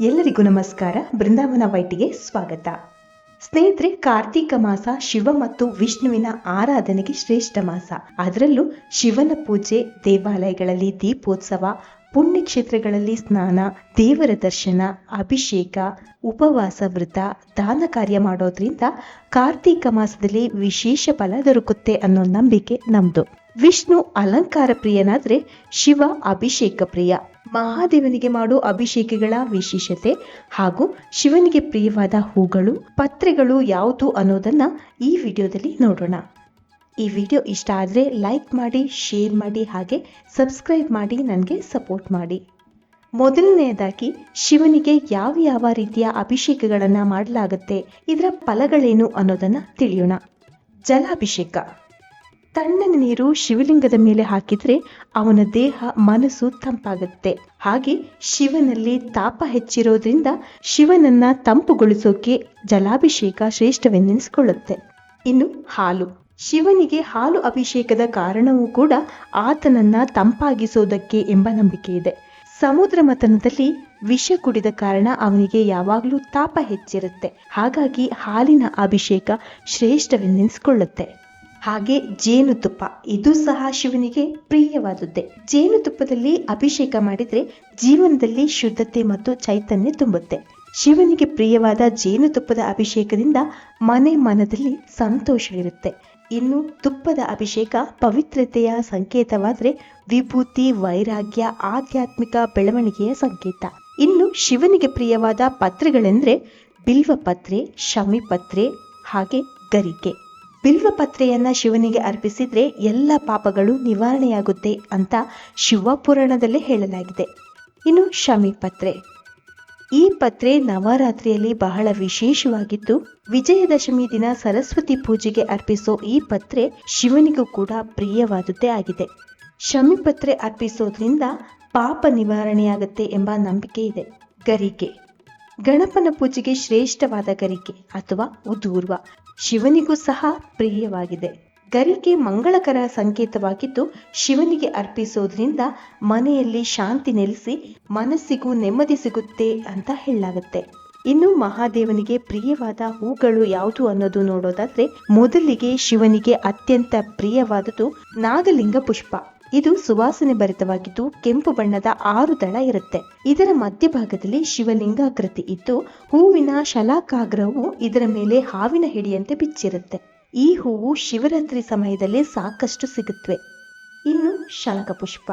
ಎಲ್ಲರಿಗೂ ನಮಸ್ಕಾರ. ಬೃಂದಾವನ ವೈಟಿಗೆ ಸ್ವಾಗತ. ಸ್ನೇಹಿತರೆ, ಕಾರ್ತೀಕ ಮಾಸ ಶಿವ ಮತ್ತು ವಿಷ್ಣುವಿನ ಆರಾಧನೆಗೆ ಶ್ರೇಷ್ಠ ಮಾಸ. ಅದರಲ್ಲೂ ಶಿವನ ಪೂಜೆ, ದೇವಾಲಯಗಳಲ್ಲಿ ದೀಪೋತ್ಸವ, ಪುಣ್ಯಕ್ಷೇತ್ರಗಳಲ್ಲಿ ಸ್ನಾನ, ದೇವರ ದರ್ಶನ, ಅಭಿಷೇಕ, ಉಪವಾಸ ವ್ರತ, ದಾನ ಕಾರ್ಯ ಮಾಡೋದ್ರಿಂದ ಕಾರ್ತೀಕ ಮಾಸದಲ್ಲಿ ವಿಶೇಷ ಫಲ ದೊರಕುತ್ತೆ ಅನ್ನೋ ನಂಬಿಕೆ ನಮ್ದು. ವಿಷ್ಣು ಅಲಂಕಾರ ಪ್ರಿಯನಾದ್ರೆ ಶಿವ ಅಭಿಷೇಕ ಪ್ರಿಯ. ಮಹಾದೇವನಿಗೆ ಮಾಡೋ ಅಭಿಷೇಕಗಳ ವಿಶೇಷತೆ ಹಾಗೂ ಶಿವನಿಗೆ ಪ್ರಿಯವಾದ ಹೂಗಳು, ಪತ್ರೆಗಳು ಯಾವುದು ಅನ್ನೋದನ್ನ ಈ ವಿಡಿಯೋದಲ್ಲಿ ನೋಡೋಣ. ಈ ವಿಡಿಯೋ ಇಷ್ಟ ಆದರೆ ಲೈಕ್ ಮಾಡಿ, ಶೇರ್ ಮಾಡಿ ಹಾಗೆ ಸಬ್ಸ್ಕ್ರೈಬ್ ಮಾಡಿ ನನಗೆ ಸಪೋರ್ಟ್ ಮಾಡಿ. ಮೊದಲನೆಯದಾಗಿ ಶಿವನಿಗೆ ಯಾವ ಯಾವ ರೀತಿಯ ಅಭಿಷೇಕಗಳನ್ನು ಮಾಡಲಾಗುತ್ತೆ, ಇದರ ಫಲಗಳೇನು ಅನ್ನೋದನ್ನ ತಿಳಿಯೋಣ. ಜಲಾಭಿಷೇಕ. ತಣ್ಣನೆ ನೀರು ಶಿವಲಿಂಗದ ಮೇಲೆ ಹಾಕಿದ್ರೆ ಅವನ ದೇಹ ಮನಸ್ಸು ತಂಪಾಗುತ್ತೆ. ಹಾಗೆ ಶಿವನಲ್ಲಿ ತಾಪ ಹೆಚ್ಚಿರೋದ್ರಿಂದ ಶಿವನನ್ನ ತಂಪುಗೊಳಿಸೋಕೆ ಜಲಾಭಿಷೇಕ ಶ್ರೇಷ್ಠವೆಂದೆನಿಸಿಕೊಳ್ಳುತ್ತೆ. ಇನ್ನು ಹಾಲು. ಶಿವನಿಗೆ ಹಾಲು ಅಭಿಷೇಕದ ಕಾರಣವೂ ಕೂಡ ಆತನನ್ನ ತಂಪಾಗಿಸೋದಕ್ಕೆ ಎಂಬ ನಂಬಿಕೆ ಇದೆ. ಸಮುದ್ರ ಮತನದಲ್ಲಿ ವಿಷ ಕುಡಿದ ಕಾರಣ ಅವನಿಗೆ ಯಾವಾಗಲೂ ತಾಪ ಹೆಚ್ಚಿರುತ್ತೆ. ಹಾಗಾಗಿ ಹಾಲಿನ ಅಭಿಷೇಕ ಶ್ರೇಷ್ಠವೆನ್ನೆನಿಸಿಕೊಳ್ಳುತ್ತೆ ಹಾಗೆ ಜೇನುತುಪ್ಪ ಇದು ಸಹ ಶಿವನಿಗೆ ಪ್ರಿಯವಾದದ್ದೇ. ಜೇನುತುಪ್ಪದಲ್ಲಿ ಅಭಿಷೇಕ ಮಾಡಿದ್ರೆ ಜೀವನದಲ್ಲಿ ಶುದ್ಧತೆ ಮತ್ತು ಚೈತನ್ಯ ತುಂಬುತ್ತೆ. ಶಿವನಿಗೆ ಪ್ರಿಯವಾದ ಜೇನುತುಪ್ಪದ ಅಭಿಷೇಕದಿಂದ ಮನೆ ಮನದಲ್ಲಿ ಸಂತೋಷ ಇರುತ್ತೆ ಇನ್ನು ತುಪ್ಪದ ಅಭಿಷೇಕ ಪವಿತ್ರತೆಯ ಸಂಕೇತವಾದರೆ ವಿಭೂತಿ, ವೈರಾಗ್ಯ, ಆಧ್ಯಾತ್ಮಿಕ ಬೆಳವಣಿಗೆಯ ಸಂಕೇತ. ಇನ್ನು ಶಿವನಿಗೆ ಪ್ರಿಯವಾದ ಪತ್ರೆಗಳೆಂದರೆ ಬಿಲ್ವ ಪತ್ರೆ ಶಮಿ ಪತ್ರೆ, ಹಾಗೆ ಗರಿಕೆ. ಬಿಲ್ವಪತ್ರೆಯನ್ನ ಶಿವನಿಗೆ ಅರ್ಪಿಸಿದ್ರೆ ಎಲ್ಲ ಪಾಪಗಳು ನಿವಾರಣೆಯಾಗುತ್ತೆ ಅಂತ ಶಿವಪುರಾಣದಲ್ಲಿ ಹೇಳಲಾಗಿದೆ. ಇನ್ನು ಶಮಿಪತ್ರೆ ಈ ಪತ್ರೆ ನವರಾತ್ರಿಯಲ್ಲಿ ಬಹಳ ವಿಶೇಷವಾಗಿದ್ದು, ವಿಜಯದಶಮಿ ದಿನ ಸರಸ್ವತಿ ಪೂಜೆಗೆ ಅರ್ಪಿಸೋ ಈ ಪತ್ರೆ ಶಿವನಿಗೂ ಕೂಡ ಪ್ರಿಯವಾದದ್ದೇ ಆಗಿದೆ. ಶಮಿಪತ್ರೆ ಅರ್ಪಿಸೋದ್ರಿಂದ ಪಾಪ ನಿವಾರಣೆಯಾಗುತ್ತೆ ಎಂಬ ನಂಬಿಕೆ ಇದೆ. ಗರಿಕೆ. ಗಣಪನ ಪೂಜೆಗೆ ಶ್ರೇಷ್ಠವಾದ ಗರಿಕೆ ಅಥವಾ ಉದೂರ್ವ ಶಿವನಿಗೂ ಸಹ ಪ್ರಿಯವಾಗಿದೆ. ಗರಿಕೆ ಮಂಗಳಕರ ಸಂಕೇತವಾಗಿದ್ದು, ಶಿವನಿಗೆ ಅರ್ಪಿಸೋದ್ರಿಂದ ಮನೆಯಲ್ಲಿ ಶಾಂತಿ ನೆಲೆಸಿ ಮನಸ್ಸಿಗೂ ನೆಮ್ಮದಿ ಸಿಗುತ್ತೆ ಅಂತ ಹೇಳಲಾಗುತ್ತೆ. ಇನ್ನು ಮಹಾದೇವನಿಗೆ ಪ್ರಿಯವಾದ ಹೂಗಳು ಯಾವುದು ಅನ್ನೋದು ನೋಡೋದಾದ್ರೆ, ಮೊದಲಿಗೆ ಶಿವನಿಗೆ ಅತ್ಯಂತ ಪ್ರಿಯವಾದದ್ದು ನಾಗಲಿಂಗ ಪುಷ್ಪ. ಇದು ಸುವಾಸನೆ ಭರಿತವಾಗಿದ್ದು ಕೆಂಪು ಬಣ್ಣದ ಆರು ದಳ ಇರುತ್ತೆ. ಇದರ ಮಧ್ಯಭಾಗದಲ್ಲಿ ಶಿವಲಿಂಗಾಕೃತಿ ಇದ್ದು, ಹೂವಿನ ಶಲಾಕಾಗ್ರವು ಇದರ ಮೇಲೆ ಹಾವಿನ ಹಿಡಿಯಂತೆ ಬಿಚ್ಚಿರುತ್ತೆ. ಈ ಹೂವು ಶಿವರಾತ್ರಿ ಸಮಯದಲ್ಲಿ ಸಾಕಷ್ಟು ಸಿಗುತ್ತವೆ ಇನ್ನು ಶಂಖಪುಷ್ಪ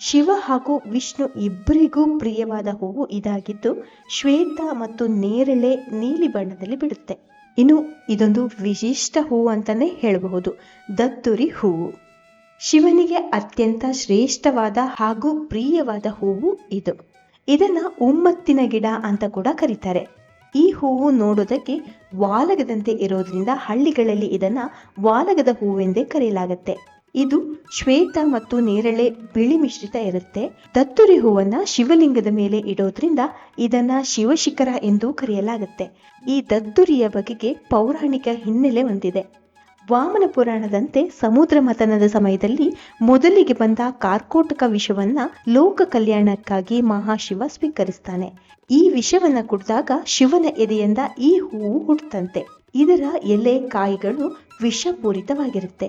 ಶಿವ ಹಾಗೂ ವಿಷ್ಣು ಇಬ್ಬರಿಗೂ ಪ್ರಿಯವಾದ ಹೂವು ಇದಾಗಿದ್ದು, ಶ್ವೇತ ಮತ್ತು ನೇರಳೆ ನೀಲಿ ಬಣ್ಣದಲ್ಲಿ ಬಿಡುತ್ತೆ. ಇನ್ನು ಇದೊಂದು ವಿಶಿಷ್ಟ ಹೂವು ಅಂತಾನೆ ಹೇಳಬಹುದು. ದತ್ತುರಿ ಹೂವು. ಶಿವನಿಗೆ ಅತ್ಯಂತ ಶ್ರೇಷ್ಠವಾದ ಹಾಗೂ ಪ್ರಿಯವಾದ ಹೂವು ಇದು. ಇದನ್ನ ಉಮ್ಮತ್ತಿನ ಗಿಡ ಅಂತ ಕೂಡ ಕರೀತಾರೆ. ಈ ಹೂವು ನೋಡೋದಕ್ಕೆ ವಾಲಗದಂತೆ ಇರೋದ್ರಿಂದ ಹಳ್ಳಿಗಳಲ್ಲಿ ಇದನ್ನ ವಾಲಗದ ಹೂವೆಂದೇ ಕರೆಯಲಾಗುತ್ತೆ. ಇದು ಶ್ವೇತ ಮತ್ತು ನೇರಳೆ ಬಿಳಿ ಮಿಶ್ರಿತ ಇರುತ್ತೆ. ದತ್ತುರಿ ಹೂವನ್ನ ಶಿವಲಿಂಗದ ಮೇಲೆ ಇಡೋದ್ರಿಂದ ಇದನ್ನ ಶಿವಶಿಖರ ಎಂದು ಕರೆಯಲಾಗುತ್ತೆ. ಈ ದತ್ತುರಿಯ ಬಗೆಗೆ ಪೌರಾಣಿಕ ಹಿನ್ನೆಲೆ ಹೊಂದಿದೆ. ವಾಮನ ಪುರಾಣದಂತೆ ಸಮುದ್ರ ಮಥನದ ಸಮಯದಲ್ಲಿ ಮೊದಲಿಗೆ ಬಂದ ಕಾರ್ಕೋಟಕ ವಿಷವನ್ನ ಲೋಕ ಕಲ್ಯಾಣಕ್ಕಾಗಿ ಮಹಾಶಿವ ಸ್ವೀಕರಿಸ್ತಾನೆ. ಈ ವಿಷವನ್ನ ಕುಡಿದಾಗ ಶಿವನ ಎದೆಯಿಂದ ಈ ಹೂವು ಹುಟ್ಟುತ್ತಂತೆ. ಇದರ ಎಲೆ ಕಾಯಿಗಳು ವಿಷಪೂರಿತವಾಗಿರುತ್ತೆ.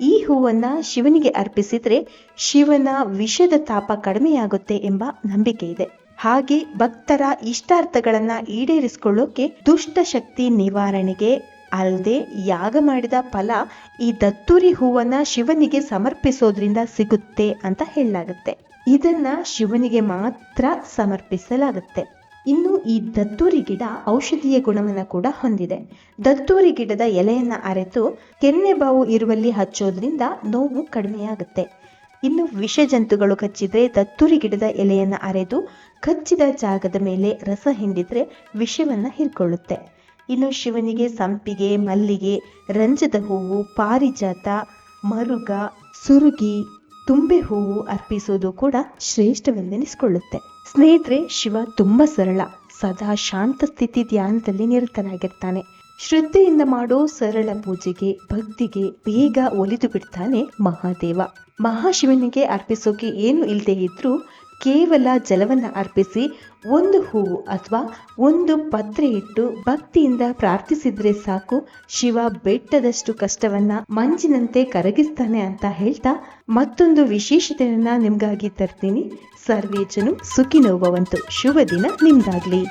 ಈ ಹೂವನ್ನ ಶಿವನಿಗೆ ಅರ್ಪಿಸಿದ್ರೆ ಶಿವನ ವಿಷದ ತಾಪ ಕಡಿಮೆಯಾಗುತ್ತೆ ಎಂಬ ನಂಬಿಕೆ ಇದೆ. ಹಾಗೆ ಭಕ್ತರ ಇಷ್ಟಾರ್ಥಗಳನ್ನ ಈಡೇರಿಸಿಕೊಳ್ಳೋಕೆ ದುಷ್ಟ ಶಕ್ತಿ ನಿವಾರಣೆಗೆ ಅಲ್ಲದೆ ಯಾಗ ಮಾಡಿದ ಫಲ ಈ ದತ್ತೂರಿ ಹೂವನ್ನ ಶಿವನಿಗೆ ಸಮರ್ಪಿಸೋದ್ರಿಂದ ಸಿಗುತ್ತೆ ಅಂತ ಹೇಳಲಾಗುತ್ತೆ. ಇದನ್ನ ಶಿವನಿಗೆ ಮಾತ್ರ ಸಮರ್ಪಿಸಲಾಗುತ್ತೆ. ಇನ್ನು ಈ ದತ್ತೂರಿ ಗಿಡ ಔಷಧೀಯ ಗುಣವನ್ನು ಕೂಡ ಹೊಂದಿದೆ. ದತ್ತೂರಿ ಗಿಡದ ಎಲೆಯನ್ನ ಅರೆತು ಕೆನ್ನೆ ಬಾವು ಇರುವಲ್ಲಿ ಹಚ್ಚೋದ್ರಿಂದ ನೋವು ಕಡಿಮೆಯಾಗುತ್ತೆ. ಇನ್ನು ವಿಷ ಜಂತುಗಳು ಕಚ್ಚಿದ್ರೆ ದತ್ತೂರಿ ಗಿಡದ ಎಲೆಯನ್ನ ಅರೆದು ಕಚ್ಚಿದ ಜಾಗದ ಮೇಲೆ ರಸ ಹಿಂಡಿದ್ರೆ ವಿಷವನ್ನ ಹೀರ್ಕೊಳ್ಳುತ್ತೆ. ಇನ್ನು ಶಿವನಿಗೆ ಸಂಪಿಗೆ, ಮಲ್ಲಿಗೆ, ರಂಜದ ಹೂವು, ಪಾರಿಜಾತ, ಮರುಗ, ಸುರುಗಿ, ತುಂಬೆ ಹೂವು ಅರ್ಪಿಸೋದು ಕೂಡ ಶ್ರೇಷ್ಠವೆಂದೆನಿಸಿಕೊಳ್ಳುತ್ತೆ. ಸ್ನೇಹಿತರೆ, ಶಿವ ತುಂಬಾ ಸರಳ, ಸದಾ ಶಾಂತ ಸ್ಥಿತಿ ಧ್ಯಾನದಲ್ಲಿ ನಿರತನಾಗಿರ್ತಾನೆ. ಶ್ರದ್ಧೆಯಿಂದ ಮಾಡೋ ಸರಳ ಪೂಜೆಗೆ, ಭಕ್ತಿಗೆ ಬೇಗ ಒಲಿದು ಬಿಡ್ತಾನೆ ಮಹಾದೇವ. ಮಹಾಶಿವನಿಗೆ ಅರ್ಪಿಸೋಕೆ ಏನು ಇಲ್ಲದೆ ಇದ್ರೂ ಕೇವಲ ಜಲವನ್ನ ಅರ್ಪಿಸಿ ಒಂದು ಹೂವು ಅಥವಾ ಒಂದು ಪತ್ರೆ ಇಟ್ಟು ಭಕ್ತಿಯಿಂದ ಪ್ರಾರ್ಥಿಸಿದ್ರೆ ಸಾಕು. ಶಿವ ಬೆಟ್ಟದಷ್ಟು ಕಷ್ಟವನ್ನ ಮಂಜಿನಂತೆ ಕರಗಿಸ್ತಾನೆ ಅಂತ ಹೇಳ್ತಾ ಮತ್ತೊಂದು ವಿಶೇಷತೆಯನ್ನ ನಿಮ್ಗಾಗಿ ತರ್ತೀನಿ. ಸರ್ವೇಜನು ಸುಖಿನೋಭವಂತು. ಶುಭ ದಿನ ನಿಮ್ದಾಗ್ಲಿ.